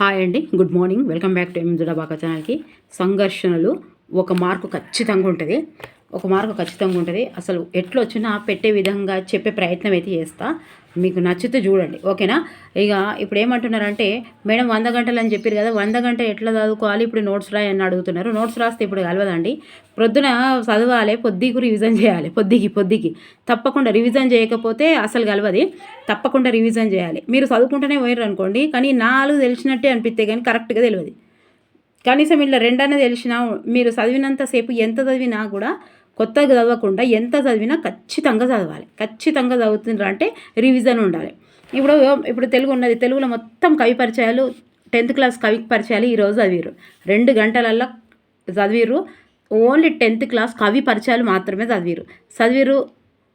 Hi అండి good morning. Welcome back to ఎంజుడా బాకా ఛానల్కి. సంఘర్షణలు ఒక మార్కు ఖచ్చితంగా ఉంటుంది. ఒక మార్కు ఖచ్చితంగా ఉంటుంది. అసలు ఎట్లా వచ్చినా పెట్టే విధంగా చెప్పే ప్రయత్నం అయితే చేస్తా. మీకు నచ్చితే చూడండి. ఓకేనా? ఇక ఇప్పుడు ఏమంటున్నారంటే మేడం వంద గంటలు అని చెప్పారు కదా వంద గంటలు ఎట్లా చదువుకోవాలి? ఇప్పుడు నోట్స్ రాయి అని అడుగుతున్నారు. నోట్స్ రాస్తే ఇప్పుడు కలవదండి. ప్రొద్దున చదవాలి పొద్దుకు రివిజన్ చేయాలి. పొద్దుకి పొద్దుకి. తప్పకుండా రివిజన్ చేయకపోతే అసలు కలవది. తప్పకుండా రివిజన్ చేయాలి. మీరు చదువుకుంటూనే పోయారు అనుకోండి కానీ నాలుగు తెలిసినట్టే అనిపిస్తే కానీ కరెక్ట్గా తెలియదు కనీసం ఇట్లా రెండనే తెలిసినా మీరు చదివినంతసేపు ఎంత చదివినా కూడా కొత్తగా చదవకుండా ఎంత చదివినా ఖచ్చితంగా చదవాలి. ఖచ్చితంగా చదువుతుండ్రు అంటే రివిజన్ ఉండాలి. ఇప్పుడు ఇప్పుడు తెలుగు ఉన్నది. తెలుగులో మొత్తం కవి పరిచయాలు టెన్త్ క్లాస్ కవి పరిచయాలు ఈరోజు చదివారు రెండు గంటలల్లో చదివిరు ఓన్లీ టెన్త్ క్లాస్ కవి పరిచయాలు మాత్రమే చదివారు చదివిరు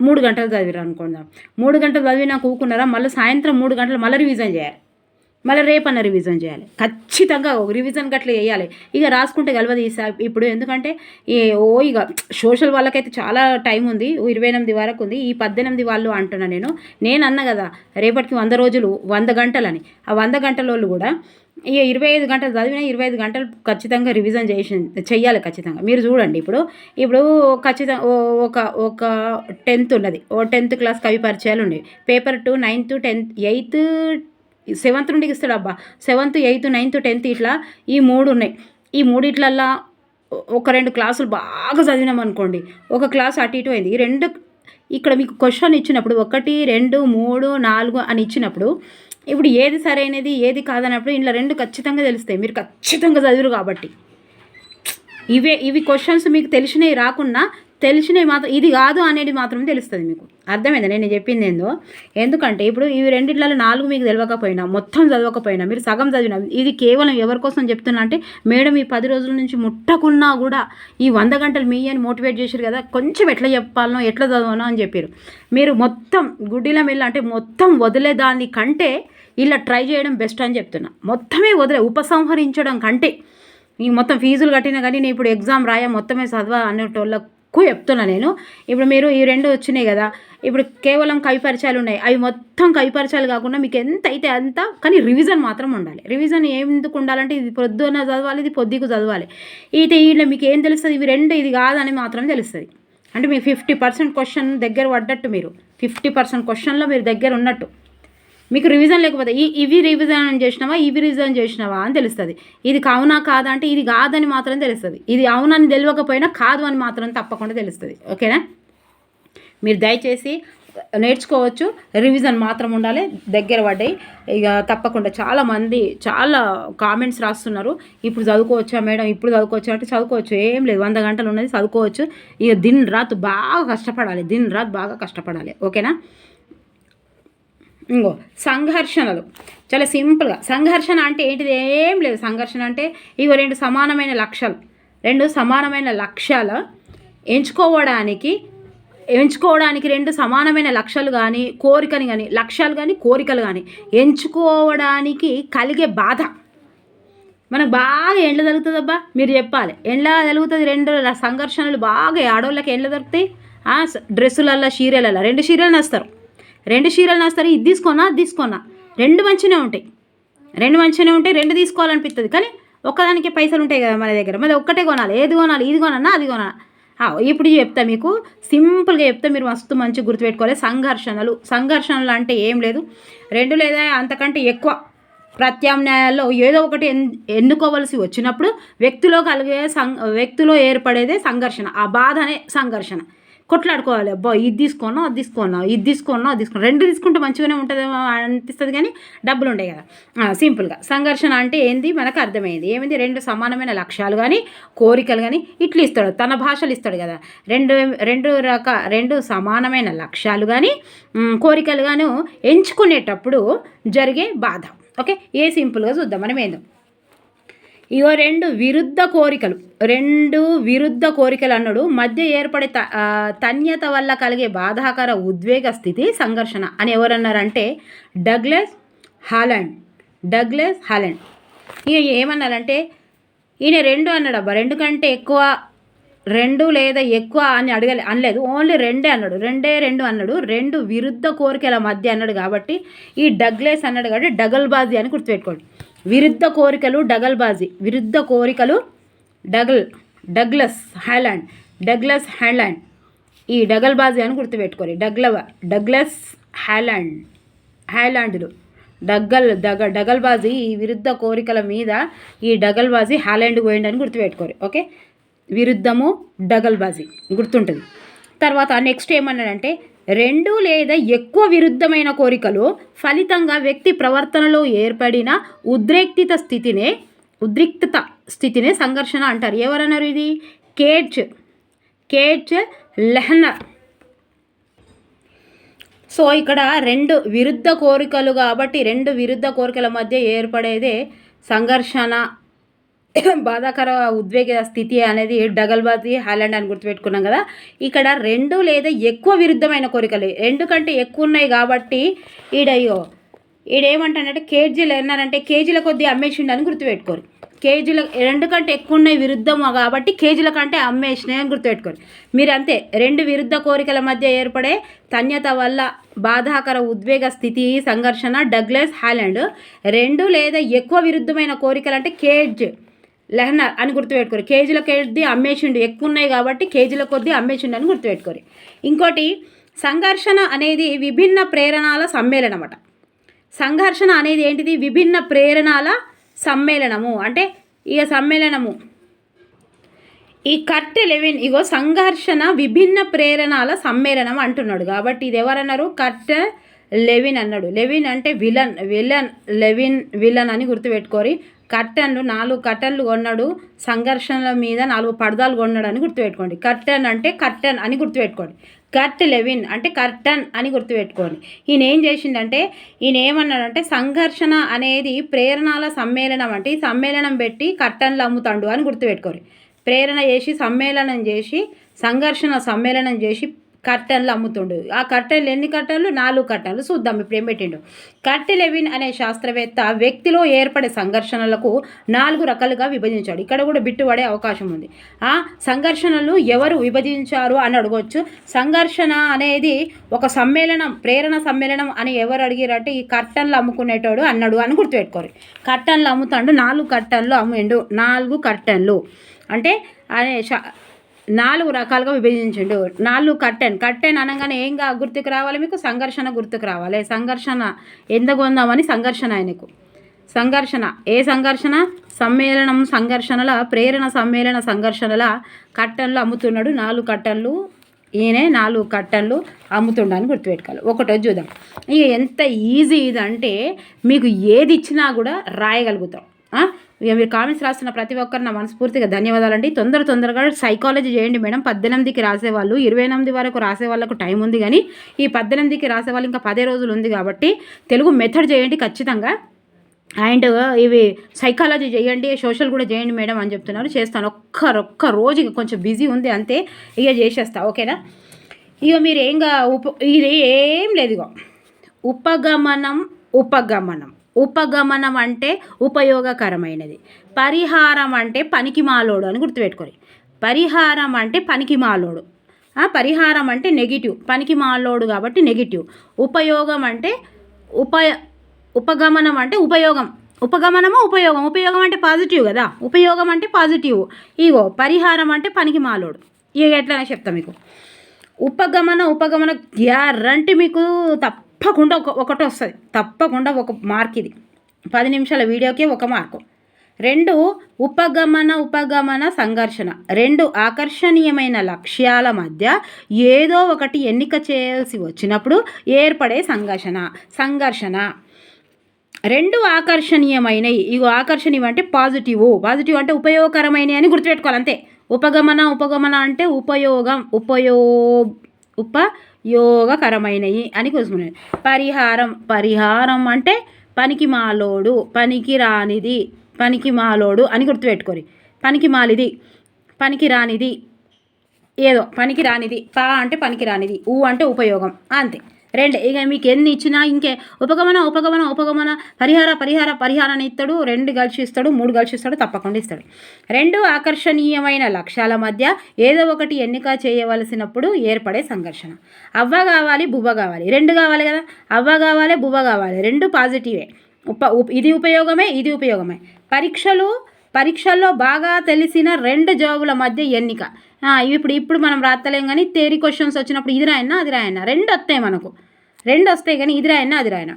మూడు గంటలు చదివారు అనుకుందాం. మూడు గంటలు చదివినా కూకున్నారా? మళ్ళీ సాయంత్రం మూడు గంటలు మళ్ళీ రివిజన్ చేయాలి. మళ్ళీ రేపన్న రివిజన్ చేయాలి. ఖచ్చితంగా ఒక రివిజన్ గట్ల వేయాలి ఇక రాసుకుంటే గెలవదు ఈ ఇప్పుడు ఎందుకంటే ఈ ఓ ఇక సోషల్ వాళ్ళకైతే చాలా టైం ఉంది. ఇరవై ఎనిమిది వరకు ఉంది. ఈ పద్దెనిమిది వాళ్ళు అంటున్నా నేను. నేను అన్న కదా రేపటికి వంద రోజులు వంద గంటలని. ఆ వంద గంటల వాళ్ళు కూడా ఇక ఇరవై ఐదు గంటలు చదివినా ఇరవై ఐదు గంటలు ఖచ్చితంగా రివిజన్ చేసి చెయ్యాలి ఖచ్చితంగా. మీరు చూడండి ఇప్పుడు. ఇప్పుడు ఖచ్చితంగా ఒక ఒక టెన్త్ ఉన్నది. ఓ టెన్త్ క్లాస్ కవి పరిచయాలు ఉన్నాయి. Paper two ninth tenth eighth seventh నుండి ఇస్తాడు అబ్బా. సెవెంత్ ఎయిత్ నైన్త్ టెన్త్ ఇట్లా ఈ మూడు ఉన్నాయి. ఈ మూడిట్లల్లా ఒక రెండు క్లాసులు బాగా చదివినాం అనుకోండి. ఒక క్లాస్ అటు ఇటు అయింది. ఈ రెండు ఇక్కడ మీకు క్వశ్చన్ ఇచ్చినప్పుడు ఒకటి రెండు మూడు నాలుగు అని ఇచ్చినప్పుడు ఇప్పుడు ఏది సరైనది ఏది కాదన్నప్పుడు ఇంట్లో రెండు ఖచ్చితంగా తెలుస్తాయి. మీరు ఖచ్చితంగా చదివరు కాబట్టి. ఇవే ఇవి క్వశ్చన్స్ మీకు తెలిసినవి రాకున్నా తెలిసినవి మాత్రం ఇది కాదు అనేది మాత్రం తెలుస్తుంది మీకు. అర్థమైందా? నేను చెప్పింది ఏందో? ఎందుకంటే ఇప్పుడు ఇవి రెండిట్లలో నాలుగు మీకు తెలియకపోయినా మొత్తం చదవకపోయినా మీరు సగం చదివిన ఇది కేవలం ఎవరి కోసం చెప్తున్నా అంటే మేడం ఈ పది రోజుల నుంచి ముట్టకున్నా కూడా ఈ వంద గంటలు మీ అని మోటివేట్ చేశారు కదా కొంచెం ఎట్లా చెప్పాలనో ఎట్లా చదవనో అని చెప్పారు. మీరు మొత్తం గుడ్డిలో మెల్ల అంటే మొత్తం వదిలేదాని కంటే ఇలా ట్రై చేయడం బెస్ట్ అని చెప్తున్నా. మొత్తమే వదిలే ఉపసంహరించడం కంటే. ఈ మొత్తం ఫీజులు కట్టినా కానీ నేను ఇప్పుడు ఎగ్జామ్ రాయ మొత్తమే చదవ అనేటోళ్ళకు ఎక్కువ చెప్తున్నా నేను. ఇప్పుడు మీరు ఈ రెండు వచ్చినాయి కదా ఇప్పుడు కేవలం కవి పరిచయాలు ఉన్నాయి. అవి మొత్తం కవి పరిచయాలు కాకుండా మీకు ఎంత అయితే అంత కానీ రివిజన్ మాత్రం ఉండాలి. రివిజన్ ఎందుకు ఉండాలంటే ఇది పొద్దున చదవాలి ఇది పొద్దుకు చదవాలి. అయితే వీళ్ళు మీకు ఏం తెలుస్తుంది? ఇవి రెండు ఇది కాదని మాత్రం తెలుస్తుంది. అంటే మీకు ఫిఫ్టీ పర్సెంట్ క్వశ్చన్ దగ్గర పడ్డట్టు మీరు. ఫిఫ్టీ పర్సెంట్ క్వశ్చన్లో మీరు దగ్గర ఉన్నట్టు. మీకు రివిజన్ లేకపోతే ఈ ఇవి రివిజన్ చేసినావా ఇవి రివిజన్ చేసినావా అని తెలుస్తుంది. ఇది కావునా కాదా అంటే ఇది కాదని మాత్రం తెలుస్తుంది. ఇది అవునని తెలియకపోయినా కాదు అని మాత్రం తప్పకుండా తెలుస్తుంది. ఓకేనా? మీరు దయచేసి నేర్చుకోవచ్చు. రివిజన్ మాత్రం ఉండాలి. దగ్గర పడ్డాయి. ఇక తప్పకుండా చాలా మంది చాలా కామెంట్స్ రాస్తున్నారు. ఇప్పుడు చదువుకోవచ్చా మేడం? ఇప్పుడు చదువుకోవచ్చా అంటే చదువుకోవచ్చు. ఏం లేదు. వంద గంటలు ఉన్నది చదువుకోవచ్చు. ఇక దిన్ రాత్ బాగా కష్టపడాలి. దిన్ రాత్ బాగా కష్టపడాలి. ఓకేనా? ఇంకో సంఘర్షణలు. చాలా సింపుల్గా. సంఘర్షణ అంటే ఏంటిది? ఏం లేదు. సంఘర్షణ అంటే ఇగో రెండు సమానమైన లక్ష్యాలు రెండు సమానమైన లక్ష్యాలు ఎంచుకోవడానికి ఎంచుకోవడానికి రెండు సమానమైన లక్ష్యాలు కానీ కోరికని కానీ లక్ష్యాలు కానీ కోరికలు కానీ ఎంచుకోవడానికి కలిగే బాధ. మనకు బాగా ఎండ్ల తగులుతుందబ్బా మీరు చెప్పాలి. ఎండ్ల తగులుతుంది రెండు సంఘర్షణలు బాగా. ఆడవాళ్ళకి ఎండ్ల దొరుకుతాయి. డ్రెస్సులల్లో చీరలల్లో. రెండు చీరలు నేస్తారు. రెండు చీరలు నేస్తారు ఇది తీసుకున్నా అది తీసుకున్నా రెండు మంచిగానే ఉంటాయి. రెండు మంచిగానే ఉంటాయి రెండు తీసుకోవాలనిపిస్తుంది కానీ ఒక్కదానికి పైసలు ఉంటాయి కదా మన దగ్గర. మరి ఒక్కటే కొనాలి. ఏది కొనాలి? ఇది కొనన్నా అది కొనాలి? ఇప్పుడు చెప్తా మీకు. సింపుల్గా చెప్తే మీరు మస్తు మంచిగా గుర్తుపెట్టుకోవాలి. సంఘర్షణలు. సంఘర్షణలు అంటే ఏం లేదు. రెండు లేదా అంతకంటే ఎక్కువ ప్రత్యామ్నాయాల్లో ఏదో ఒకటి ఎన్ ఎన్నుకోవలసి వచ్చినప్పుడు వ్యక్తిలో కలిగే సం వ్యక్తిలో ఏర్పడేదే సంఘర్షణ. ఆ బాధ అనే సంఘర్షణ. కొట్లాడుకోవాలి. అబ్బా ఇది తీసుకోనా అది తీసుకోనా ఇది తీసుకోనా అది తీసుకోనా. రెండు తీసుకుంటే మంచిగానే ఉంటుందేమో అనిపిస్తుంది కానీ డబ్బులు ఉంటాయి కదా. సింపుల్గా. సంఘర్షణ అంటే ఏంది? మనకు అర్థమైంది. ఏమైంది? రెండు సమానమైన లక్ష్యాలు కానీ కోరికలు కానీ ఇట్లు ఇస్తాడు. తన భాషలు ఇస్తాడు కదా. రెండు రెండు రక రెండు సమానమైన లక్ష్యాలు కానీ కోరికలు గాను ఎంచుకునేటప్పుడు జరిగే బాధ. ఓకే? ఏ సింపుల్గా చూద్దాం. మనం ఏందో. ఇగో రెండు విరుద్ధ కోరికలు. రెండు విరుద్ధ కోరికలు అన్నాడు. మధ్య ఏర్పడే త తన్యత వల్ల కలిగే బాధాకర ఉద్వేగ స్థితి సంఘర్షణ అని ఎవరన్నారంటే డగ్లెస్ హాలండ్. డగ్లెస్ హాలండ్. ఇక ఏమన్నారంటే ఈయన రెండు అన్నాడు అబ్బా రెండు కంటే ఎక్కువ రెండు లేదా ఎక్కువ అని అడగలే అనలేదు. ఓన్లీ రెండే అన్నాడు. రెండే రెండు అన్నాడు. రెండు విరుద్ధ కోరికల మధ్య అన్నాడు కాబట్టి ఈ డగ్లెస్ అన్నాడు కాబట్టి డగల్బాజీ అని గుర్తుపెట్టుకోండి. విరుద్ధ కోరికలు డగల్బాజీ విరుద్ధ కోరికలు డగల్ డగ్లస్ హ్యాలాండ్ డగ్లస్ హ్యాలాండ్. ఈ డగల్బాజీ అని గుర్తుపెట్టుకోరు డగ్లవ డగ్లస్ హ్యాలాండ్ హ్యాలాండ్లు. డగ్గల్ డగ డగల్బాజీ ఈ విరుద్ధ కోరికల మీద ఈ డగల్బాజీ హాలాండ్ పోయింది అని గుర్తుపెట్టుకోరు ఓకే? విరుద్ధము డగల్బాజీ గుర్తుంటుంది. తర్వాత నెక్స్ట్ ఏమన్నాడంటే రెండు లేదా ఎక్కువ విరుద్ధమైన కోరికలు ఫలితంగా వ్యక్తి ప్రవర్తనలో ఏర్పడిన ఉద్రేక్తిత స్థితినే ఉద్రిక్తత స్థితినే సంఘర్షణ అంటారు. ఎవరన్నారు ఇది? Kate Kate లెహనర్. సో ఇక్కడ రెండు విరుద్ధ కోరికలు కాబట్టి రెండు విరుద్ధ కోరికల మధ్య ఏర్పడేదే సంఘర్షణ బాధాకర ఉద్వేగ స్థితి అనేది డగల్బాది హాలండ్ అని గుర్తుపెట్టుకున్నాం కదా. ఇక్కడ రెండు లేదా ఎక్కువ విరుద్ధమైన కోరికలు. రెండు కంటే ఎక్కువ ఉన్నాయి కాబట్టి ఈడయ్యో ఈడేమంటానంటే కేజీలు ఎన్నారంటే కేజీల కొద్దీ అమ్మేసిండు అని గుర్తుపెట్టుకోరు. కేజీల రెండు కంటే ఎక్కువ ఉన్నాయి విరుద్ధం కాబట్టి కేజీల కంటే అమ్మేసినాయి అని గుర్తుపెట్టుకోరు. మీరు అంతే రెండు విరుద్ధ కోరికల మధ్య ఏర్పడే తన్యత వల్ల బాధాకర ఉద్వేగ స్థితి సంఘర్షణ డగ్లెస్ హాలండ్ రెండు లేదా ఎక్కువ విరుద్ధమైన కోరికలు అంటే కేజ్. లెహనర్ అని గుర్తుపెట్టుకోరు. కేజీల కొద్ది అమ్మేసిండు ఎక్కువ ఉన్నాయి కాబట్టి కేజీల కొద్ది అమ్మేసిండు అని గుర్తుపెట్టుకోరు. ఇంకోటి సంఘర్షణ అనేది విభిన్న ప్రేరణల సమ్మేళనం అట సంఘర్షణ అనేది ఏంటిది? విభిన్న ప్రేరణల సమ్మేళనము. అంటే ఇక సమ్మేళనము. ఈ కర్ట్ లెవిన్ ఇగో సంఘర్షణ విభిన్న ప్రేరణల సమ్మేళనం అంటున్నాడు. కాబట్టి ఇది ఎవరన్నారు? కర్ట్ లెవిన్ అన్నాడు. లెవిన్ అంటే విలన్ విలన్ లెవిన్ విలన్ అని గుర్తుపెట్టుకోరి. కర్టన్లు నాలుగు కర్టన్లు కొన్నాడు సంఘర్షణల మీద నాలుగు పడదాలు కొన్నాడు అని గుర్తుపెట్టుకోండి. కర్టన్ అంటే కర్టన్ అని గుర్తుపెట్టుకోండి. కర్ట్ లెవిన్ అంటే కర్టన్ అని గుర్తుపెట్టుకోండి. ఈయన ఏం చేసిందంటే ఈయన ఏమన్నాడంటే సంఘర్షణ అనేది ప్రేరణల సమ్మేళనం అంటే ఈ సమ్మేళనం పెట్టి కర్టన్లు అమ్ముతాడు అని గుర్తుపెట్టుకోరు ప్రేరణ చేసి సమ్మేళనం చేసి సంఘర్షణ సమ్మేళనం చేసి కర్టన్లు అమ్ముతుండు. ఆ కర్టన్లు ఎన్ని కర్టన్లు నాలుగు కర్టన్లు చూద్దాం ఇప్పుడు ఏం పెట్టిండు. కర్టెలెవిన్ అనే శాస్త్రవేత్త వ్యక్తిలో ఏర్పడే సంఘర్షణలకు నాలుగు రకాలుగా విభజించాడు. ఇక్కడ కూడా బిట్టుపడే అవకాశం ఉంది. ఆ సంఘర్షణలు ఎవరు విభజించారు అని అడగవచ్చు సంఘర్షణ అనేది ఒక సమ్మేళనం ప్రేరణ సమ్మేళనం అని ఎవరు అడిగారంటే ఈ కర్టన్లు అమ్ముకునేటోడు అన్నాడు అని గుర్తుపెట్టుకోరు. కర్టన్లు అమ్ముతాడు నాలుగు కర్టన్లు అమ్మిండు. నాలుగు కర్టన్లు అంటే అనే నాలుగు రకాలుగా విభజించిండు. నాలుగు కట్టెన్ కట్టెన్ అనగానే ఏం గుర్తుకు రావాలి మీకు? సంఘర్షణ గుర్తుకు రావాలి. సంఘర్షణ ఎందుకు ఉందామని సంఘర్షణ ఆయనకు. సంఘర్షణ. ఏ సంఘర్షణ? సమ్మేళనం సంఘర్షణల ప్రేరణ సమ్మేళన సంఘర్షణల కట్టన్లు అమ్ముతున్నాడు. నాలుగు కట్టన్లు ఈయనే నాలుగు కట్టన్లు అమ్ముతుండని గుర్తుపెట్టుకోవాలి. ఒకటో చూద్దాం. ఇక ఎంత ఈజీ ఇదంటే మీకు ఏది ఇచ్చినా కూడా రాయగలుగుతాం. మీరు కామెంట్స్ రాస్తున్న ప్రతి ఒక్కరు నా మనస్ఫూర్తిగా ధన్యవాదాలండి. తొందర తొందరగా సైకాలజీ చేయండి మేడం. పద్దెనిమిదికి రాసేవాళ్ళు ఇరవై ఎనిమిది వరకు రాసే వాళ్ళకు టైం ఉంది కానీ ఈ పద్దెనిమిదికి రాసే వాళ్ళు ఇంకా పదే రోజులు ఉంది కాబట్టి తెలుగు మెథడ్ చేయండి ఖచ్చితంగా. అండ్ ఇవి సైకాలజీ చేయండి సోషల్ కూడా చేయండి మేడం అని చెప్తున్నారు. చేస్తాను. ఒక్క ఒక్క రోజు కొంచెం బిజీ ఉంది అంతే. ఇక చేసేస్తా. ఓకేనా? ఇక మీరు ఏంగా ఉప ఇది ఏం లేదు ఇగో. ఉపగమనం ఉపగమనం. ఉపగమనం అంటే ఉపయోగకరమైనది. పరిహారం అంటే పనికి మాలోడు అని గుర్తుపెట్టుకోండి పరిహారం అంటే పనికి మాలోడు పరిహారం అంటే నెగిటివ్. పనికి మాలోడు కాబట్టి నెగిటివ్. ఉపయోగం అంటే ఉపయ ఉపగమనం అంటే ఉపయోగం. ఉపగమనము ఉపయోగం. ఉపయోగం అంటే పాజిటివ్ కదా. ఉపయోగం అంటే పాజిటివ్. ఇగో పరిహారం అంటే పనికి మాలోడు ఇక ఎట్లనే చెప్తా మీకు. ఉపగమన ఉపగమన గ్యారంటీ మీకు తప్ప తప్పకుండా ఒక ఒకటి వస్తుంది. తప్పకుండా ఒక మార్క్ ఇది. పది నిమిషాల వీడియోకే ఒక మార్కు. రెండు ఉపగమన ఉపగమన సంఘర్షణ. రెండు ఆకర్షణీయమైన లక్ష్యాల మధ్య ఏదో ఒకటి ఎన్నిక చేయాల్సి వచ్చినప్పుడు ఏర్పడే సంఘర్షణ. సంఘర్షణ. రెండు ఆకర్షణీయమైనవి ఇవి ఆకర్షణీయం అంటే పాజిటివ్. పాజిటివ్ అంటే ఉపయోగకరమైనవి అని గుర్తుపెట్టుకోవాలి అంతే. ఉపగమన ఉపగమన అంటే ఉపయోగం ఉపయో ఉప యోగకరమైనవి అని కూర్చుకునేది పరిహారం పరిహారం అంటే పనికి మాలోడు పనికి రానిది పనికి మాలోడు అని గుర్తుపెట్టుకోరి. పనికి మాలిది పనికి రానిది ఏదో పనికి రానిది పా అంటే పనికి రానిది ఊ అంటే ఉపయోగం అంతే. రెండు. ఇక మీకు ఎన్ని ఇచ్చినా ఇంకే. ఉపగమన ఉపగమన ఉపగమన. పరిహార పరిహార పరిహారాన్ని ఇస్తాడు. రెండు కలిసి ఇస్తాడు మూడు కలిసి ఇస్తాడు తప్పకుండా ఇస్తాడు. రెండు ఆకర్షణీయమైన లక్ష్యాల మధ్య ఏదో ఒకటి ఎన్నిక చేయవలసినప్పుడు ఏర్పడే సంఘర్షణ. అవ్వ కావాలి బువ్వ కావాలి. రెండు కావాలి కదా. అవ్వ కావాలి బువ్వ కావాలి. రెండు పాజిటివే. ఉప ఇది ఉపయోగమే ఇది ఉపయోగమే. పరీక్షలు పరీక్షల్లో బాగా తెలిసిన రెండు జాబుల మధ్య ఎన్నిక. ఇవి ఇప్పుడు ఇప్పుడు మనం రాత్తలేం కానీ థేరీ క్వశ్చన్స్ వచ్చినప్పుడు ఇది రాయన్నా అది రాయన్నా. రెండు వస్తాయి మనకు. రెండు వస్తాయి కానీ ఇది రాయన్నా అది రాయన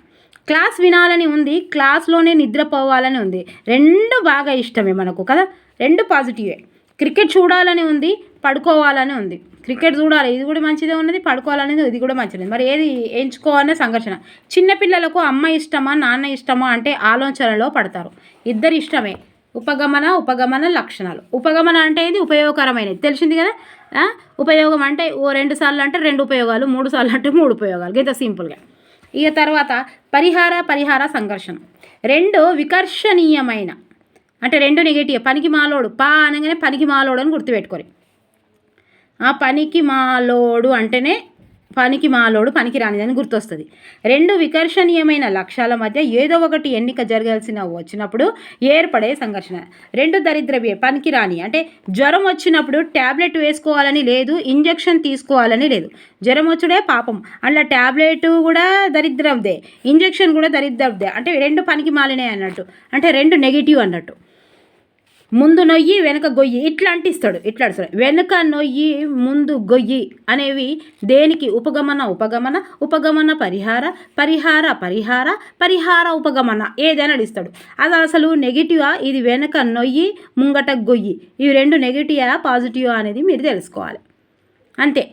క్లాస్ వినాలని ఉంది క్లాస్లోనే నిద్రపోవాలని ఉంది. రెండు బాగా ఇష్టమే మనకు కదా? రెండు పాజిటివే క్రికెట్ చూడాలని ఉంది పడుకోవాలని ఉంది. క్రికెట్ చూడాలి. ఇది కూడా మంచిదే ఉన్నది పడుకోవాలనేది ఇది కూడా మంచిది మరి ఏది ఎంచుకోవాలనే సంఘర్షణ. చిన్నపిల్లలకు అమ్మ ఇష్టమా నాన్న ఇష్టమా అంటే ఆలోచనలో పడతారు. ఇద్దరు ఇష్టమే. ఉపగమన ఉపగమన లక్షణాలు. ఉపగమన అంటే ఇది ఉపయోగకరమైనది. తెలిసింది కదా? ఉపయోగం అంటే ఓ రెండు సార్లు అంటే రెండు ఉపయోగాలు మూడు సార్లు అంటే మూడు ఉపయోగాలు. ఇంత సింపుల్గా. ఇక తర్వాత పరిహార పరిహార సంఘర్షణ. రెండు వికర్షణీయమైన అంటే రెండు నెగిటివ్ పనికి మాలోడు. పా అనగానే పనికి మాలోడు అని గుర్తుపెట్టుకోరు. ఆ పనికి మాలోడు అంటేనే పనికి మాలోడు పనికి రానిదని గుర్తొస్తుంది. రెండు వికర్షణీయమైన లక్ష్యాల మధ్య ఏదో ఒకటి ఎన్నిక జరగాల్సిన వచ్చినప్పుడు ఏర్పడే సంఘర్షణ. రెండు దరిద్రవే పనికి రాని అంటే జ్వరం వచ్చినప్పుడు ట్యాబ్లెట్ వేసుకోవాలని లేదు ఇంజెక్షన్ తీసుకోవాలని లేదు. జ్వరం వచ్చుడే పాపం అట్లా ట్యాబ్లెట్ కూడా దరిద్రందే ఇంజెక్షన్ కూడా దరిద్రందే అంటే రెండు పనికి మాలినే అన్నట్టు అంటే రెండు నెగిటివ్ అన్నట్టు. ముందు నొయ్యి వెనక గొయ్యి ఇట్లా అంటిస్తాడు. ఇట్లా అంటిస్తాడు. వెనుక నొయ్యి ముందు గొయ్యి అనేవి దేనికి? ఉపగమన ఉపగమన ఉపగమన పరిహార పరిహార పరిహార పరిహార ఉపగమన ఏదైనా ఇస్తాడు అది అసలు నెగిటివా ఇది వెనక నొయ్యి ముంగట గొయ్యి. ఇవి రెండు నెగిటివా పాజిటివా అనేది మీరు తెలుసుకోవాలి. అంతే.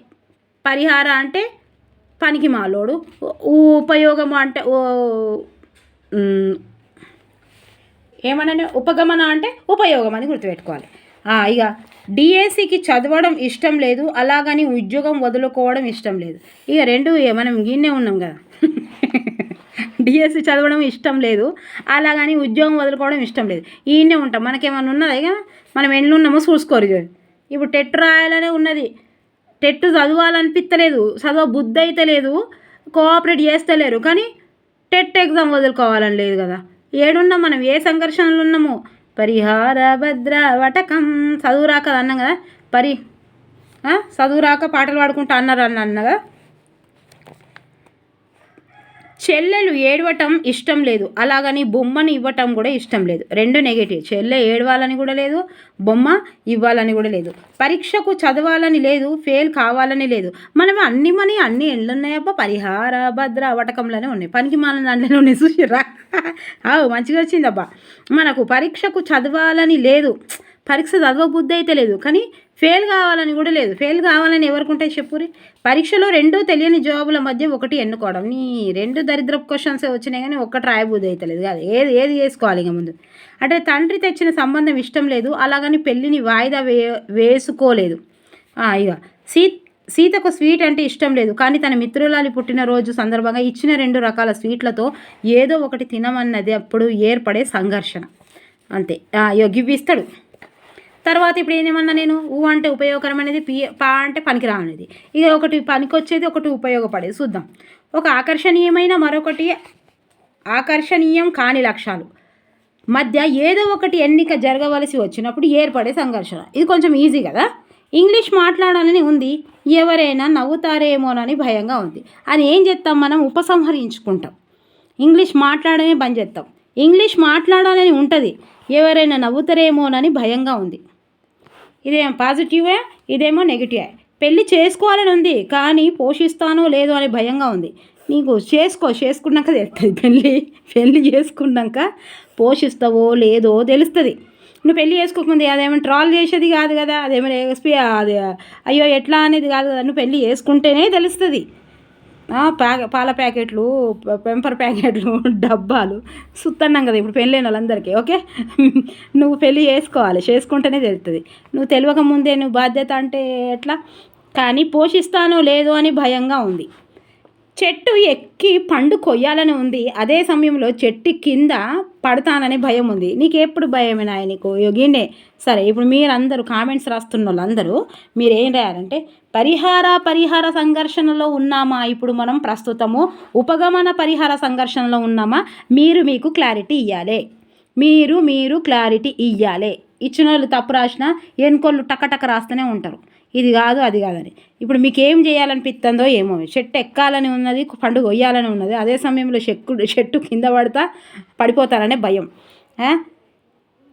పరిహార అంటే పనికి మాలోడు. ఉపయోగము అంటే ఓ ఉపగమన అంటే ఉపయోగం అని గుర్తుపెట్టుకోవాలి. ఇక డిఎస్సికి చదవడం ఇష్టం లేదు అలాగని ఉద్యోగం వదులుకోవడం ఇష్టం లేదు. ఇక రెండు మనం గిన్నే ఉన్నాం కదా. డిఎస్సి చదవడం ఇష్టం లేదు అలాగని ఉద్యోగం వదులుకోవడం ఇష్టం లేదు. ఈయనే ఉంటాం మనకేమైనా ఉన్నది ఇక? మనం ఎన్ని ఉన్నామో చూసుకోరు ఇప్పుడు టెట్ రాయాలనే ఉన్నది. టెట్ చదవాలనిపిస్తలేదు చదవ బుద్ధి అయితే లేదు కోఆపరేట్ చేస్తలేరు కానీ టెట్ ఎగ్జామ్ వదులుకోవాలని లేదు కదా. ఏడున్న మనం ఏ సంఘర్షణలు ఉన్నామో పరిహార భద్ర వటకం. చదువు రాక అన్నాం కదా పరి చదువురాక చదువు రాక పాటలు పాడుకుంటా అన్నారు అన్న అన్నగా? చెల్లెలు ఏడవటం ఇష్టం లేదు. అలాగని బొమ్మని ఇవ్వటం కూడా ఇష్టం లేదు. రెండు నెగిటివ్ చెల్లె ఏడవాలని కూడా లేదు బొమ్మ ఇవ్వాలని కూడా లేదు. పరీక్షకు చదవాలని లేదు ఫెయిల్ కావాలని లేదు. మనం అన్ని మనీ అన్ని ఎళ్ళున్నాయబ్బా పరిహార భద్ర వటకంలోనే ఉన్నాయి. పనికి మన దాంట్లోనే ఉన్నాయి. చూసిరా అవు మంచిగా వచ్చిందబ్బా మనకు పరీక్షకు చదవాలని లేదు. పరీక్ష చదవబుద్ధి అయితే లేదు. కానీ ఫెయిల్ కావాలని కూడా లేదు. ఫెయిల్ కావాలని ఎవరికి ఉంటాయి చెప్పురి? పరీక్షలో రెండు తెలియని జవాబుల మధ్య ఒకటి ఎన్నుకోవడం. నీ రెండు దరిద్ర క్వశ్చన్స్ వచ్చినాయి కానీ ఒక్కటి రాయబోదు అవుతలేదు కాదు ఏది ఏది చేసుకోవాలి ఇక ముందు? అంటే తండ్రి తెచ్చిన సంబంధం ఇష్టం లేదు అలాగని పెళ్ళిని వాయిదా వే వేసుకోలేదు. ఇక సీ సీతకు స్వీట్ అంటే ఇష్టం లేదు కానీ తన మిత్రులాలి పుట్టినరోజు సందర్భంగా ఇచ్చిన రెండు రకాల స్వీట్లతో ఏదో ఒకటి తినమన్నది అప్పుడు ఏర్పడే సంఘర్షణ. అంతే. ఆ, గివ్ ఇస్తాడు తర్వాత ఇప్పుడు ఏమన్నా నేను ఊ అంటే ఉపయోగకరమైనది పి పా అంటే పనికిరానిది ఇక ఒకటి పనికొచ్చేది ఒకటి ఉపయోగపడేది. చూద్దాం. ఒక ఆకర్షణీయమైన మరొకటి ఆకర్షణీయం కాని లక్ష్యాలు మధ్య ఏదో ఒకటి ఎన్నిక జరగవలసి వచ్చినప్పుడు ఏర్పడే సంఘర్షణ. ఇది కొంచెం ఈజీ కదా? ఇంగ్లీష్ మాట్లాడాలని ఉంది. ఎవరైనా నవ్వుతారేమోనని భయంగా ఉంది. అని ఏం చేస్తాం మనం? ఉపసంహరించుకుంటాం. ఇంగ్లీష్ మాట్లాడమే బంద్ చేస్తాం ఇంగ్లీష్ మాట్లాడాలని ఉంటుంది. ఎవరైనా నవ్వుతారేమోనని భయంగా ఉంది. ఇదేం పాజిటివే? ఇదేమో నెగిటివే. పెళ్ళి చేసుకోవాలని ఉంది కానీ పోషిస్తానో లేదో అని భయంగా ఉంది. నీకు చేసుకో చేసుకున్నాక తెలుస్తుంది. పెళ్ళి పెళ్ళి చేసుకున్నాక పోషిస్తావో లేదో తెలుస్తుంది. నువ్వు పెళ్ళి చేసుకోకముందు అదేమైనా ట్రాల్ చేసేది కాదు కదా అదేమైనా ఎక్స్పీ అది అయ్యో ఎట్లా అనేది కాదు కదా నువ్వు పెళ్ళి చేసుకుంటేనే తెలుస్తుంది. ప్యాకె పాల ప్యాకెట్లు పెంపర్ ప్యాకెట్లు డబ్బాలు. సుత్తన్నాం కదా ఇప్పుడు పెళ్ళైన వాళ్ళందరికీ ఓకే? నువ్వు పెళ్ళి చేసుకోవాలి చేసుకుంటేనే తెలుస్తుంది నువ్వు తెలియక ముందే నువ్వు బాధ్యత అంటే ఎట్లా? కానీ పోషిస్తానో లేదో అని భయంగా ఉంది. చెట్టు ఎక్కి పండు కొయ్యాలని ఉంది. అదే సమయంలో చెట్టు కింద పడతానని భయం ఉంది. నీకు ఎప్పుడు భయమేనా నీకు? యోగినే సరే ఇప్పుడు మీరందరూ కామెంట్స్ రాస్తున్న వాళ్ళందరూ మీరు ఏం రాయాలంటే పరిహార పరిహార సంఘర్షణలో ఉన్నామా? ఇప్పుడు మనం ప్రస్తుతము ఉపగమన పరిహార సంఘర్షణలో ఉన్నామా? మీరు మీకు క్లారిటీ ఇవ్వాలి మీరు మీరు క్లారిటీ ఇవ్వాలి ఇచ్చిన వాళ్ళు తప్పు రాసినా ఎన్కోళ్ళు టకటక రాస్తూనే ఉంటారు. ఇది కాదు అది కాదని. ఇప్పుడు మీకు ఏం చేయాలనిపిస్తుందో ఏమో. చెట్టు ఎక్కాలని ఉన్నది పండు కొయ్యాలని ఉన్నది. అదే సమయంలో చెక్కు చెట్టు కింద పడతా పడిపోతారనే భయం.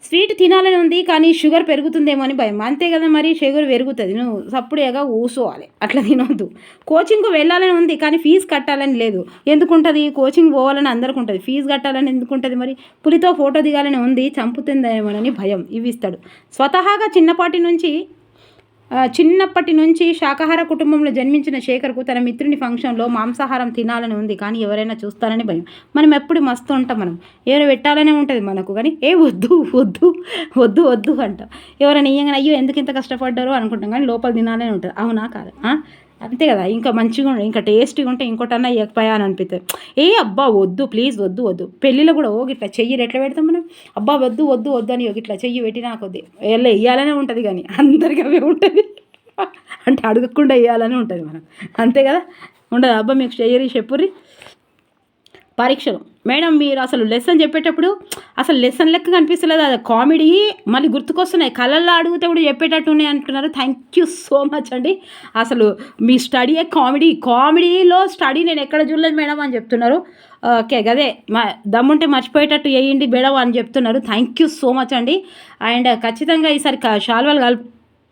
స్వీట్ తినాలని ఉంది కానీ షుగర్ పెరుగుతుందేమో అని భయం. అంతే కదా మరి షుగర్ పెరుగుతుంది. నువ్వు సప్పుడేగా ఊసుకోవాలి అట్లా తినొద్దు. కోచింగ్కు వెళ్ళాలని ఉంది కానీ ఫీజు కట్టాలని లేదు. ఎందుకుంటుంది? కోచింగ్ పోవాలని అందరికి ఉంటుంది ఫీజు కట్టాలని ఎందుకుంటుంది మరి? పులితో ఫోటో దిగాలని ఉంది చంపుతుందేమోనని భయం. ఇవి ఇస్తాడు. స్వతహాగా చిన్నపాటి నుంచి చిన్నప్పటి నుంచి శాకాహార కుటుంబంలో జన్మించిన శేఖర్కు తన మిత్రుని ఫంక్షన్లో మాంసాహారం తినాలని ఉంది. కానీ ఎవరైనా చూస్తారని భయం. మనం ఎప్పుడు మస్తు ఉంటాం మనం. ఎవరైనా పెట్టాలనే ఉంటుంది మనకు. కానీ ఏ వద్దు వద్దు వద్దు వద్దు అంటాం. ఎవరైనా ఇయ్యంగానే అయ్యో ఎందుకు ఇంత కష్టపడ్డారో? అనుకుంటాం. కానీ లోపల తినాలని ఉంటుంది. అవునా? కాదు? అంతే కదా? ఇంకా మంచిగా ఉండే ఇంకా టేస్టీగా ఉంటే ఇంకోటన్నా ఇవ్వకపోయా అని అనిపిస్తుంది ఏ అబ్బా వద్దు ప్లీజ్ వద్దు వద్దు. పెళ్ళిలో కూడా ఓ ఇట్లా చెయ్యి ఎట్లా పెడతాం మనం. అబ్బా వద్దు వద్దు వద్దు అని ఇట్లా చెయ్యి పెట్టినా కొద్ది వెళ్ళ వెయ్యాలనే ఉంటుంది కానీ అందరికీ అవే ఉంటుంది. అంటే అడగకుండా వెయ్యాలనే ఉంటుంది మనం. అంతే కదా? ఉండదు? అబ్బా మీకు చెయ్యరి చెప్పుర్రి. పరీక్షలు. మేడం మీరు అసలు లెసన్ చెప్పేటప్పుడు అసలు లెసన్ లెక్క కనిపిస్తలేదు. అది కామెడీ మళ్ళీ గుర్తుకొస్తున్నాయి. కళల్లో అడిగితే కూడా చెప్పేటట్టు ఉన్నాయి అంటున్నారు. థ్యాంక్ యూ సో మచ్ అండి. అసలు మీ స్టడీయే కామెడీ కామెడీలో స్టడీ నేను ఎక్కడ చూడలేదు మేడం అని చెప్తున్నారు. ఓకే గదే. మా దమ్ముంటే మర్చిపోయేటట్టు వేయండి మేడం అని చెప్తున్నారు. థ్యాంక్ యూ సో మచ్ అండి. అండ్ ఖచ్చితంగా ఈసారి క- శాల్వాలు కలుపు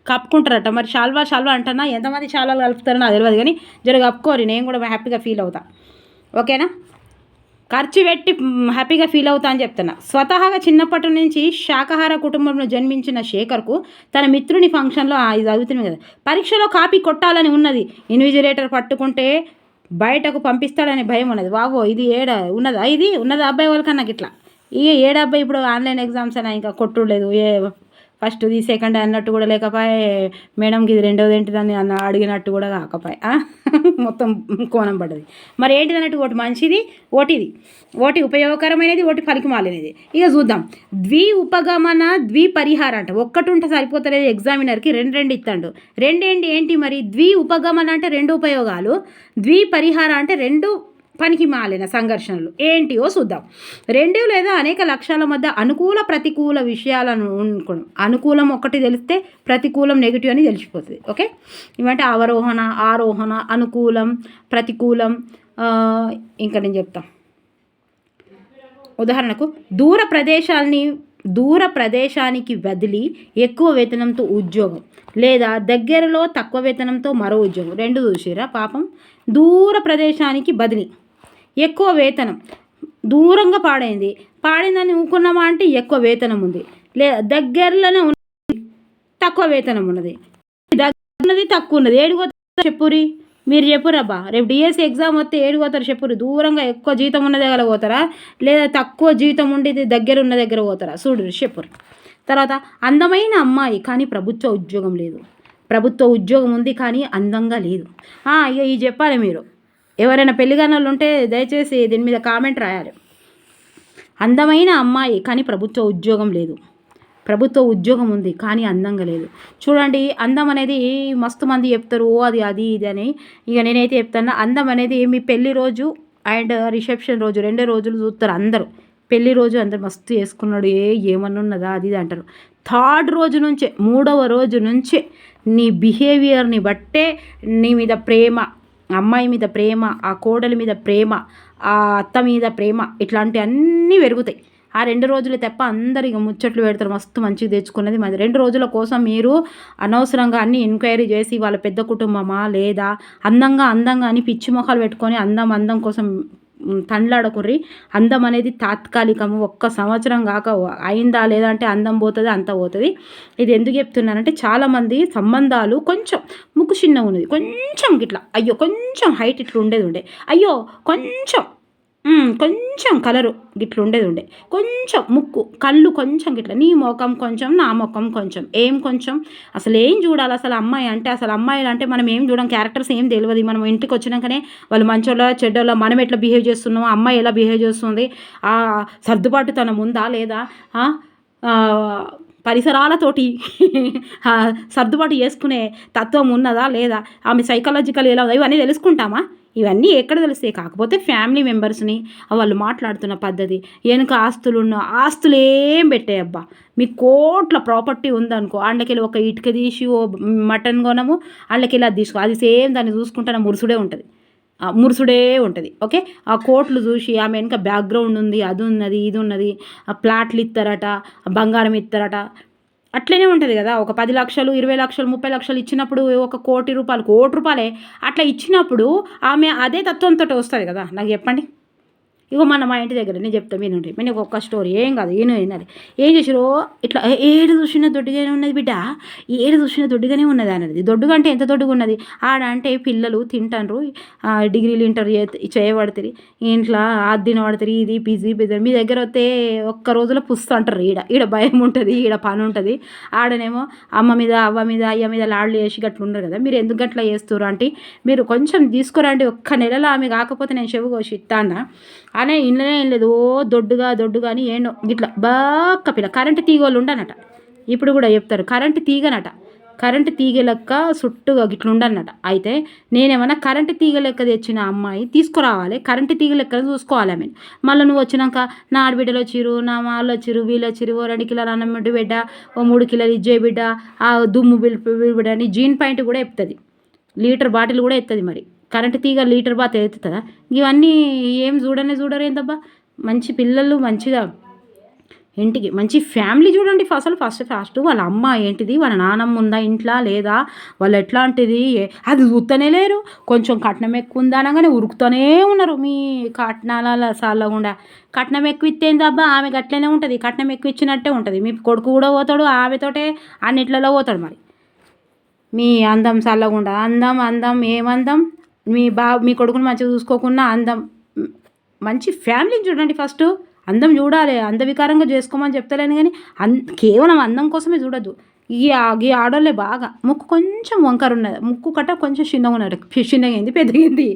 కప్పుకుంటారట. మరి శాల్వా శాల్వా అంటున్నా. ఎంతమంది శాల్వాలు కలుపుతారో నాకు తెలియదు కానీ జర కప్పుకోరి. నేను కూడా హ్యాపీగా ఫీల్ అవుతా. ఓకేనా? ఖర్చు పెట్టి హ్యాపీగా ఫీల్ అవుతా అని చెప్తున్నా. స్వతహాగా చిన్నప్పటి నుంచి శాకాహార కుటుంబంలో జన్మించిన శేఖర్కు తన మిత్రుని ఫంక్షన్లో ఇది అవుతుంది కదా పరీక్షలో కాపీ కొట్టాలని ఉన్నది. ఇన్విజిలేటర్ పట్టుకుంటే బయటకు పంపిస్తాడనే భయం ఉన్నది. బాబో ఇది ఏడ ఉన్నదా? ఇది ఉన్నదా అబ్బాయి వాళ్ళకన్నా ఇట్లా ఇక ఏడ అబ్బాయి ఇప్పుడు ఆన్లైన్ ఎగ్జామ్స్ అయినా ఇంకా కొట్టులేదు ఏ ఫస్ట్ది సెకండ్ అన్నట్టు కూడా లేకపోయే మేడంకి ఇది రెండోది ఏంటిదని అన్న అడిగినట్టు కూడా కాకపోయే. మొత్తం కోణం పడ్డది. మరి ఏంటిది అన్నట్టు ఒకటి మంచిది ఓటిది. ఓటి ఉపయోగకరమైనది ఓటి పనికి మాలినది ఇక చూద్దాం. ద్వి ఉపగమన ద్వి పరిహారం అంట. ఒక్కటి ఉంటే సరిపోతలేదు ఎగ్జామినర్కి. రెండు రెండు ఇస్తాడు రెండేంటి ఏంటి మరి? ద్వి ఉపగమన అంటే రెండు ఉపయోగాలు. ద్వి పరిహారం అంటే రెండు పనికి మాలిన సంఘర్షణలు. ఏంటియో చూద్దాం. రెండు లేదా అనేక లక్ష్యాల మధ్య అనుకూల ప్రతికూల విషయాలను అనుకూలం ఒకటి తెలిస్తే ప్రతికూలం నెగిటివ్ అని తెలిసిపోతుంది. ఓకే? ఇవంటే అవరోహణ ఆరోహణ అనుకూలం ప్రతికూలం ఇంకా నేను చెప్తాం. ఉదాహరణకు దూర ప్రదేశాల్ని దూర ప్రదేశానికి వదిలి ఎక్కువ వేతనంతో ఉద్యోగం లేదా దగ్గరలో తక్కువ వేతనంతో మరో ఉద్యోగం. రెండు చూసిరా పాపం? దూర ప్రదేశానికి బదిలీ. ఎక్కువ వేతనం. దూరంగా పాడైంది. పాడిందని ఊకున్నామా అంటే ఎక్కువ వేతనం ఉంది. లే దగ్గరలోనే ఉన్న తక్కువ వేతనం ఉన్నది. దగ్గర ఉన్నది తక్కువ ఉన్నది. ఏడుగోతారు చెప్పురి? మీరు చెప్పురబ్బా. రేపు డిఎస్సి ఎగ్జామ్ వస్తే ఏడుగోతారు చెప్పురు. దూరంగా ఎక్కువ జీతం ఉన్న దగ్గర పోతారా? లేదా తక్కువ జీతం ఉండేది దగ్గర ఉన్న దగ్గర పోతారా? చూడు చెప్పురు. తర్వాత అందమైన అమ్మాయి కానీ ప్రభుత్వ ఉద్యోగం లేదు. ప్రభుత్వ ఉద్యోగం ఉంది కానీ అందంగా లేదు. ఇక ఇవి చెప్పాలి మీరు. ఎవరైనా పెళ్ళిగానే ఉంటే దయచేసి దీని మీద కామెంట్ రాయాలి. అందమైన అమ్మాయి కానీ ప్రభుత్వ ఉద్యోగం లేదు. ప్రభుత్వ ఉద్యోగం ఉంది కానీ అందంగా లేదు. చూడండి అందం అనేది మస్తు మంది చెప్తారు ఓ అది అది ఇది అని. ఇక నేనైతే చెప్తాను అందం అనేది మీ పెళ్ళి రోజు అండ్ రిసెప్షన్ రోజు రెండే రోజులు చూస్తారు అందరూ. పెళ్ళి రోజు అందరు మస్తు చేసుకున్నాడు ఏ ఏమన్నా ఉన్నదా అది ఇది అంటారు. థర్డ్ రోజు నుంచే మూడవ రోజు నుంచే నీ బిహేవియర్ని బట్టే నీ మీద ప్రేమ అమ్మాయి మీద ప్రేమ ఆ కోడలి మీద ప్రేమ ఆ అత్త మీద ప్రేమ ఇట్లాంటి అన్నీ పెరుగుతాయి. ఆ రెండు రోజులు తప్ప అందరు ఇక ముచ్చట్లు పెడతారు మస్తు మంచిగా తెచ్చుకున్నది మరి రెండు రోజుల కోసం మీరు అనవసరంగా అన్ని ఎంక్వైరీ చేసి వాళ్ళ పెద్ద కుటుంబమా లేదా అందంగా అందంగా అని పిచ్చి మొఖాలు పెట్టుకొని అందం అందం కోసం తండ్లాడకుర్రి అందం అనేది తాత్కాలికము. ఒక్క సంవత్సరం కాక అయిందా లేదా అంటే అందం పోతుంది అంత పోతుంది. ఇది ఎందుకు చెప్తున్నానంటే చాలామంది సంబంధాలు కొంచెం ముక్కు చిన్న ఉన్నది కొంచెం గిట్లా. అయ్యో కొంచెం హైట్ ఇట్లా ఉండేది ఉండే. అయ్యో కొంచెం కొంచెం కలరు గిట్ల ఉండేది ఉండే. కొంచెం ముక్కు కళ్ళు కొంచెం గిట్ల నీ ముఖం కొంచెం నా ముఖం కొంచెం. ఏం కొంచెం? అసలు ఏం చూడాలి? అసలు అమ్మాయి అంటే అసలు అమ్మాయిలు అంటే మనం ఏం చూడం? క్యారెక్టర్స్ ఏం తెలియదు మనం ఇంటికి వచ్చినాకనే వాళ్ళు మంచోళ్ళ చెడ్డోళ్ళ మనం ఎట్లా బిహేవ్ చేస్తున్నాం? అమ్మాయి ఎలా బిహేవ్ చేస్తుంది? ఆ సర్దుబాటు తన ఉందా లేదా? పరిసరాలతోటి సర్దుబాటు చేసుకునే తత్వం ఉన్నదా లేదా? ఆమె సైకలాజికల్ ఎలా ఉందా? ఇవన్నీ తెలుసుకుంటామా? ఇవన్నీ ఎక్కడ తెలుస్తాయి? కాకపోతే ఫ్యామిలీ మెంబర్స్ని వాళ్ళు మాట్లాడుతున్న పద్ధతి వెనుక ఆస్తులు ఉన్న ఆస్తులు ఏం పెట్టాయబ్బా. మీ కోట్ల ప్రాపర్టీ ఉందనుకో అందులోకి ఒక ఇటుక తీసి ఓ మటన్ కొనము అందులోకి అది తీసుకో. అది సేమ్ దాన్ని చూసుకుంటే మురుసుడే ఉంటుంది. మురుసుడే ఉంటుంది. ఓకే? ఆ కోట్లు చూసి ఆమె వెనుక బ్యాక్గ్రౌండ్ ఉంది అది ఉన్నది ఇది ఉన్నది ఆ ప్లాట్లు ఇస్తారట బంగారం ఇస్తారట అట్లనే ఉంటుంది కదా. ఒక పది లక్షలు ఇరవై లక్షలు ముప్పై లక్షలు ఇచ్చినప్పుడు ఒక కోటి రూపాయలు కోటి రూపాయలే అట్లా ఇచ్చినప్పుడు ఆమె అదే తత్వంతో వస్తుంది కదా. నాకు చెప్పండి. ఇగో మన మా ఇంటి దగ్గర నేను చెప్తాను వినండి. నేను ఒక్క స్టోరీ ఏం కాదు ఈయన వినాలి ఏం చేసిరో ఇట్లా ఏడు చూసిన దొడ్డుగానే ఉన్నది బిడ్డ? ఏడు చూసిన దొడ్డుగానే ఉన్నది అనేది. దొడ్డుగా అంటే ఎంత దొడ్డుగా ఉన్నది ఆడ అంటే పిల్లలు తింటారు డిగ్రీలు ఇంటర్ చేయబడతారు ఇంట్లో ఆదిన పడతారు ఇది బిజీ బిజీ మీ దగ్గర వస్తే ఒక్క రోజులో పుస్తు అంటారు ఈడ. ఈడ భయం ఉంటుంది ఈడ పని ఉంటుంది. ఆడనేమో అమ్మ మీద అవ్వ మీద అయ్య మీద లాళ్ళు వేసి గట్లు ఉండరు కదా. మీరు ఎందుకు గట్లా చేస్తారు అంటే మీరు కొంచెం తీసుకురండి ఒక్క నెలలో ఆమె కాకపోతే నేను చెవి కోసి ఇస్తాను అనే ఇండ్లనే ఏం లేదు. ఓ దొడ్డుగా దొడ్డుగా అని ఏంటో ఇట్లా బాగా పిల్ల. కరెంటు తీగోళ్ళు ఉండనట. ఇప్పుడు కూడా చెప్తారు. కరెంటు తీగనట. కరెంటు తీగ లెక్క చుట్టుగా గిట్ల ఉండనట. అయితే నేనేమన్నా కరెంటు తీగ లెక్క తెచ్చిన అమ్మాయి తీసుకురావాలి. కరెంటు తీగలెక్క చూసుకోవాలి ఆమె మళ్ళీ నువ్వు వచ్చినాక నా ఆడబిడ్డలు వచ్చిరు నా వాళ్ళు వచ్చిరు వీళ్ళు వచ్చిరు ఓ రెండు కిలోలు అన్నం బిడ్డ బిడ్డ ఓ మూడు కిలోలు ఇజ్జే బిడ్డ ఆ దుమ్ము బిల్ బిడ్డ అని జీన్ పాయింట్ కూడా చెప్తుంది లీటర్ బాటిల్ కూడా ఎత్తుంది మరి. కరెంటు తీగ లీటర్ బాత్ ఎత్తుతుందా? ఇవన్నీ ఏం చూడనే చూడరు ఏంటబ్బా మంచి పిల్లలు మంచిగా ఇంటికి మంచి ఫ్యామిలీ చూడండి అసలు ఫస్ట్ ఫస్ట్ వాళ్ళ అమ్మ ఏంటిది? వాళ్ళ నానమ్మ ఉందా ఇంట్లో లేదా? వాళ్ళు ఎట్లాంటిది? అది చూస్తూనే లేరు. కొంచెం కట్నం ఎక్కువ ఉందా అనగానే ఉరుకుతూనే ఉన్నారు. మీ కట్నాల సాలకుండా కట్నం ఎక్కువ ఇస్తేంది అబ్బా ఆమె గట్లనే ఉంటుంది. కట్నం ఎక్కువ ఇచ్చినట్టే ఉంటుంది. మీ కొడుకు కూడా పోతాడు ఆమెతోటే అన్నిట్లలో పోతాడు మరి. మీ అందం చల్లకుండా అందం అందం ఏమందం? మీ బా మీ కొడుకుని మంచిగా చూసుకోకుండా అందం మంచి ఫ్యామిలీని చూడండి ఫస్ట్. అందం చూడాలి అందవికారంగా చేసుకోమని చెప్తలేను కానీ అన్ కేవలం అందం కోసమే చూడద్దు. ఈ ఈ ఆడోళ్ళే బాగా. ముక్కు కొంచెం వంకర ఉన్నది. ముక్కు కట్ట కొంచెం చిన్నగా ఉన్నాడు చిన్నగా అయింది పెద్దగింది.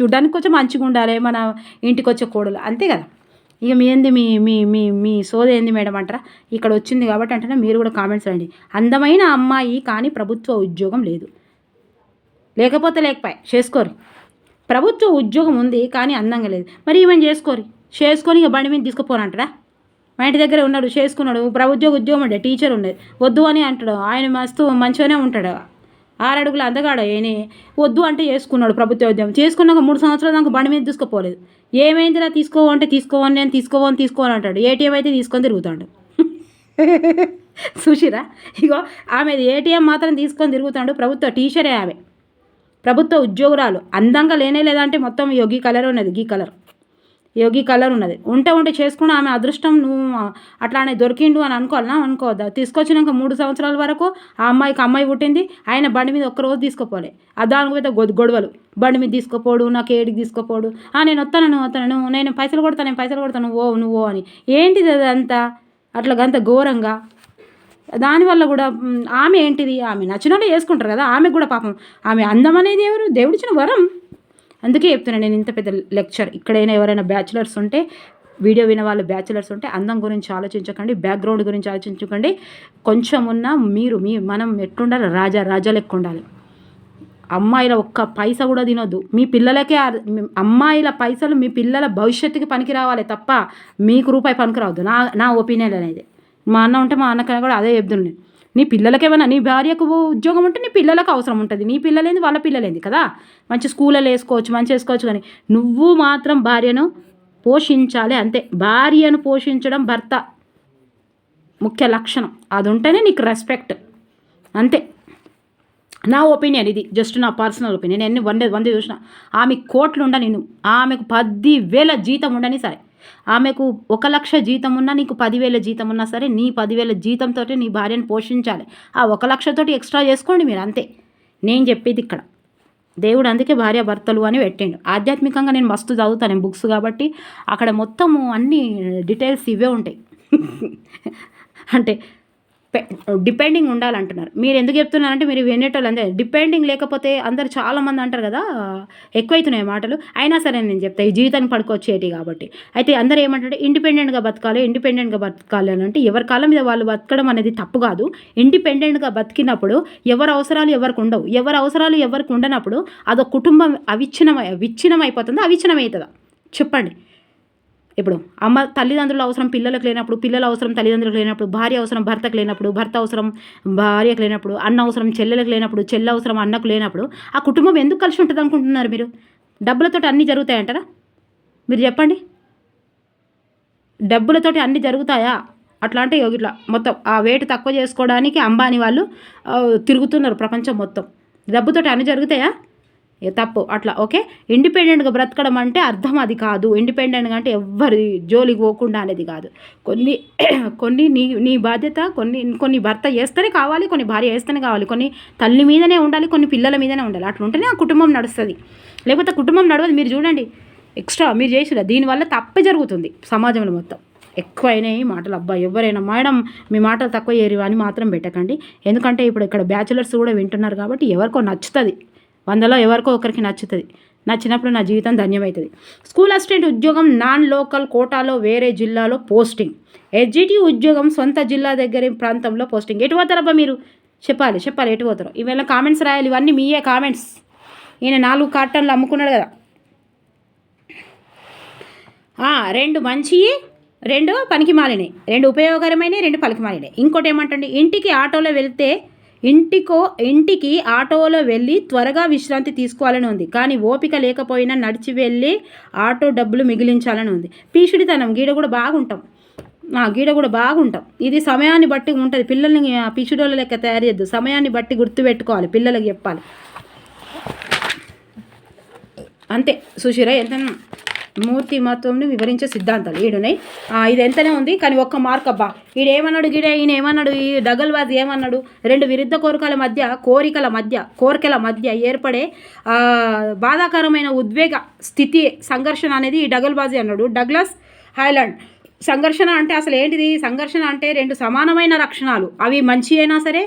చూడడానికి కొంచెం మంచిగా ఉండాలి మన ఇంటికి వచ్చే కోడలు. అంతే కదా? ఇక మీ ఏంది మీ మీ మీ మీ సోది ఏంది మేడం అంటారా? ఇక్కడ వచ్చింది కాబట్టి అంటేనే మీరు కూడా కామెంట్స్ రండి అందమైన అమ్మాయి కానీ ప్రభుత్వ ఉద్యోగం లేదు. లేకపోతే లేకపోయి చేసుకోరు. ప్రభుత్వ ఉద్యోగం ఉంది కానీ అందంగా లేదు. మరి ఈమెను చేసుకోరు? చేసుకొని ఇక బండి మీద తీసుకుపోనంటారా మా ఇంటి దగ్గర ఉన్నాడు చేసుకున్నాడు. ప్రభుత్వ ఉద్యోగం ఉండే టీచర్ ఉండేది వద్దు అని అంటాడు. ఆయన మస్తు మంచిగానే ఉంటాడు. ఆరడుగులు అందగాడు ఏని వద్దు అంటే చేసుకున్నాడు ప్రభుత్వ ఉద్యోగం. చేసుకున్నాక మూడు సంవత్సరాలు నాకు బండి మీద తీసుకుపోలేదు. ఏమైందిరా తీసుకో అంటే తీసుకోవని నేను తీసుకోవని తీసుకోని అంటాడు. ఏటీఎం అయితే తీసుకొని తిరుగుతాడు. చూసిరా? ఇగో ఆమె ఏటీఎం మాత్రం తీసుకొని తిరుగుతాడు. ప్రభుత్వ టీచరే ఆమె. ప్రభుత్వ ఉద్యోగురాలు అందంగా లేనే లేదంటే మొత్తం యోగి కలర్ ఉన్నది గీ కలర్. యోగి కలర్ ఉన్నది. ఉంటే ఉంటే చేసుకున్న ఆమె అదృష్టం నువ్వు అట్లానే దొరికిండు అని అనుకోవాలనా? అనుకోవద్దా? తీసుకొచ్చినాక మూడు సంవత్సరాల వరకు ఆ అమ్మాయికి అమ్మాయి పుట్టింది ఆయన బండి మీద ఒక్క రోజు తీసుకుపోలే. ఆ గొ గొడవలు. బండి మీద తీసుకుపోడు నాకు ఏడికి తీసుకుపోడు. ఆ నేను వస్తాను నువ్వు వస్తాను నేను పైసలు కొడతాను నేను పైసలు కొడతాను ఓ నువ్వు అని. ఏంటిది అదంతా? అట్లా గంత ఘోరంగా? దానివల్ల కూడా ఆమె ఏంటిది? ఆమె నచ్చిన వేసుకుంటారు కదా ఆమె కూడా పాపం ఆమె అందం అనేది ఎవరు? దేవుడిచ్చిన వరం. అందుకే చెప్తున్నాను నేను ఇంత పెద్ద లెక్చర్. ఇక్కడైనా ఎవరైనా బ్యాచులర్స్ ఉంటే వీడియో వినే వాళ్ళు బ్యాచులర్స్ ఉంటే అందం గురించి ఆలోచించకండి బ్యాక్గ్రౌండ్ గురించి ఆలోచించకండి. కొంచెం ఉన్నా మీరు మీ మనం ఎట్లుండాలి? రాజా రాజా లెక్క ఉండాలి. అమ్మాయిల ఒక్క పైస కూడా తినొద్దు. మీ పిల్లలకే అమ్మాయిల పైసలు మీ పిల్లల భవిష్యత్తుకి పనికి రావాలి తప్ప మీకు రూపాయి పనికి రావద్దు నా నా ఒపీనియన్ అనేది. మా అన్న ఉంటే మా అన్నకైనా కూడా అదే చెప్తుండే. నీ పిల్లలకి ఏమైనా నీ భార్యకు ఉద్యోగం ఉంటే నీ పిల్లలకు అవసరం ఉంటుంది. నీ పిల్లలేంది వాళ్ళ పిల్లలేంది కదా? మంచి స్కూల్లో వేసుకోవచ్చు మంచి వేసుకోవచ్చు కానీ నువ్వు మాత్రం భార్యను పోషించాలి అంతే. భార్యను పోషించడం భర్త ముఖ్య లక్షణం. అది ఉంటేనే నీకు రెస్పెక్ట్ అంతే. నా ఒపీనియన్ ఇది. జస్ట్ నా పర్సనల్ ఒపీనియన్. నేను వంద వంద చూసిన ఆమె కోట్లు ఉండని నేను ఆమెకు పది వేల జీతం ఉండని సరే. ఆమెకు ఒక లక్ష జీతం ఉన్నా నీకు పదివేల జీతం ఉన్నా సరే నీ పదివేల జీతంతో నీ భార్యను పోషించాలి. ఆ ఒక లక్షతోటి ఎక్స్ట్రా చేసుకోండి మీరు అంతే. నేను చెప్పేది ఇక్కడ. దేవుడు అందుకే భార్య భర్తలు అని పెట్టిండు. ఆధ్యాత్మికంగా నేను మస్తు చదువుతాను నేను బుక్స్ కాబట్టి. అక్కడ మొత్తము అన్ని డీటెయిల్స్ ఇవే ఉంటాయి. అంటే డిపెండింగ్ ఉండాలంటున్నారు. మీరు ఎందుకు చెప్తున్నారంటే మీరు వినేటోళ్ళు అంతే డిపెండింగ్ లేకపోతే అందరు చాలామంది అంటారు కదా ఎక్కువైతున్నాయి మాటలు. అయినా సరే నేను చెప్తా ఈ జీవితానికి పడుకొచ్చేటి కాబట్టి. అయితే అందరూ ఏమంటారు ఇండిపెండెంట్గా బతకాలి ఇండిపెండెంట్గా బతకాలి అని అంటే ఎవరి కాలం మీద వాళ్ళు బతకడం అనేది తప్పు కాదు. ఇండిపెండెంట్గా బతికినప్పుడు ఎవరి అవసరాలు ఎవరికి ఉండవు. ఎవరి అవసరాలు ఎవరికి ఉండనప్పుడు అదొక కుటుంబం అవిచ్ఛిన్నమై విచ్ఛిన్నం అయిపోతుందా అవిచ్ఛిన్నం అవుతుందా చెప్పండి. ఇప్పుడు అమ్మ తల్లిదండ్రుల అవసరం పిల్లలకు లేనప్పుడు పిల్లల అవసరం తల్లిదండ్రులకు లేనప్పుడు భార్య అవసరం భర్తకు లేనప్పుడు భర్త అవసరం భార్యకు లేనప్పుడు అన్న అవసరం చెల్లెలకు లేనప్పుడు చెల్లె అవసరం అన్నకు లేనప్పుడు ఆ కుటుంబం ఎందుకు కలిసి ఉంటుంది అనుకుంటున్నారు మీరు? డబ్బులతోటి అన్నీ జరుగుతాయంటారా? మీరు చెప్పండి. డబ్బులతోటి అన్నీ జరుగుతాయా? అట్లా అంటే ఇట్లా మొత్తం ఆ వేటు తక్కువ చేసుకోవడానికి అంబానీ వాళ్ళు తిరుగుతున్నారు ప్రపంచం మొత్తం. డబ్బుతోటి అన్నీ జరుగుతాయా? తప్పు. అట్లా ఓకే? ఇండిపెండెంట్గా బ్రతకడం అంటే అర్థం అది కాదు. ఇండిపెండెంట్గా అంటే ఎవ్వరి జోలికి పోకుండా అనేది కాదు. కొన్ని కొన్ని నీ నీ బాధ్యత కొన్ని కొన్ని భర్త చేస్తేనే కావాలి కొన్ని భార్య చేస్తేనే కావాలి. కొన్ని తల్లి మీదనే ఉండాలి కొన్ని పిల్లల మీదనే ఉండాలి. అట్లా ఉంటేనే ఆ కుటుంబం నడుస్తుంది. లేకపోతే కుటుంబం నడవదు. మీరు చూడండి ఎక్స్ట్రా మీరు చేసిన దీనివల్ల తప్పే జరుగుతుంది సమాజంలో మొత్తం. ఎక్కువైనాయి మాటలు. అబ్బా ఎవరైనా మేడం మీ మాటలు తక్కువ ఏరివా అని మాత్రం పెట్టకండి. ఎందుకంటే ఇప్పుడు ఇక్కడ బ్యాచులర్స్ కూడా వింటున్నారు కాబట్టి ఎవరికో నచ్చుతుంది. వందలో ఎవరికో ఒకరికి నచ్చుతుంది. నచ్చినప్పుడు నా జీవితం ధన్యమవుతుంది. స్కూల్ అసిస్టెంట్ ఉద్యోగం నాన్ లోకల్ కోటాలో వేరే జిల్లాలో పోస్టింగ్. ఎడ్జిటి ఉద్యోగం సొంత జిల్లా దగ్గర ప్రాంతంలో పోస్టింగ్. ఎటు పోతారబ్బా మీరు? చెప్పాలి చెప్పాలి. ఎటు పోతారు? ఇవేళ కామెంట్స్ రాయాలి. ఇవన్నీ మీయే కామెంట్స్. ఈయన నాలుగు కార్టన్లు అమ్ముకున్నాడు కదా. రెండు మంచి రెండు పనికి మాలినాయి రెండు ఉపయోగకరమైనవి రెండు పనికి మాలినాయి ఇంకోటి ఏమంటండి? ఇంటికి ఆటోలో వెళ్తే ఇంటికో ఇంటికి ఆటోలో వెళ్ళి త్వరగా విశ్రాంతి తీసుకోవాలని ఉంది. కానీ ఓపిక లేకపోయినా నడిచి వెళ్ళి ఆటో డబ్బులు మిగిలించాలని ఉంది. పీషుడితనం గీడ కూడా బాగుంటాం. ఆ, గీడ కూడా బాగుంటాం. ఇది సమయాన్ని బట్టి ఉంటుంది. పిల్లల్ని పిచ్చుడోళ్ళ లెక్క తయారు చేయద్దు. సమయాన్ని బట్టి గుర్తుపెట్టుకోవాలి. పిల్లలకి చెప్పాలి. అంతే. సుశీర ఎంత మూర్తి మత్వంని వివరించే సిద్ధాంతాలు. ఈడున్నాయి. ఇది ఎంతనే ఉంది కానీ ఒక్క మార్క్ అబ్బా. ఈడేమన్నాడు గిడే? ఈయన ఏమన్నాడు? ఈ డగల్వాజ్ ఏమన్నాడు? రెండు విరుద్ధ కోరికల మధ్య కోరికల మధ్య కోరికల మధ్య ఏర్పడే బాధాకరమైన ఉద్వేగ స్థితి సంఘర్షణ అనేది ఈ డగల్బాజీ అన్నాడు. Douglas Highland. సంఘర్షణ అంటే అసలు ఏంటిది? సంఘర్షణ అంటే రెండు సమానమైన లక్షణాలు. అవి మంచి అయినా సరే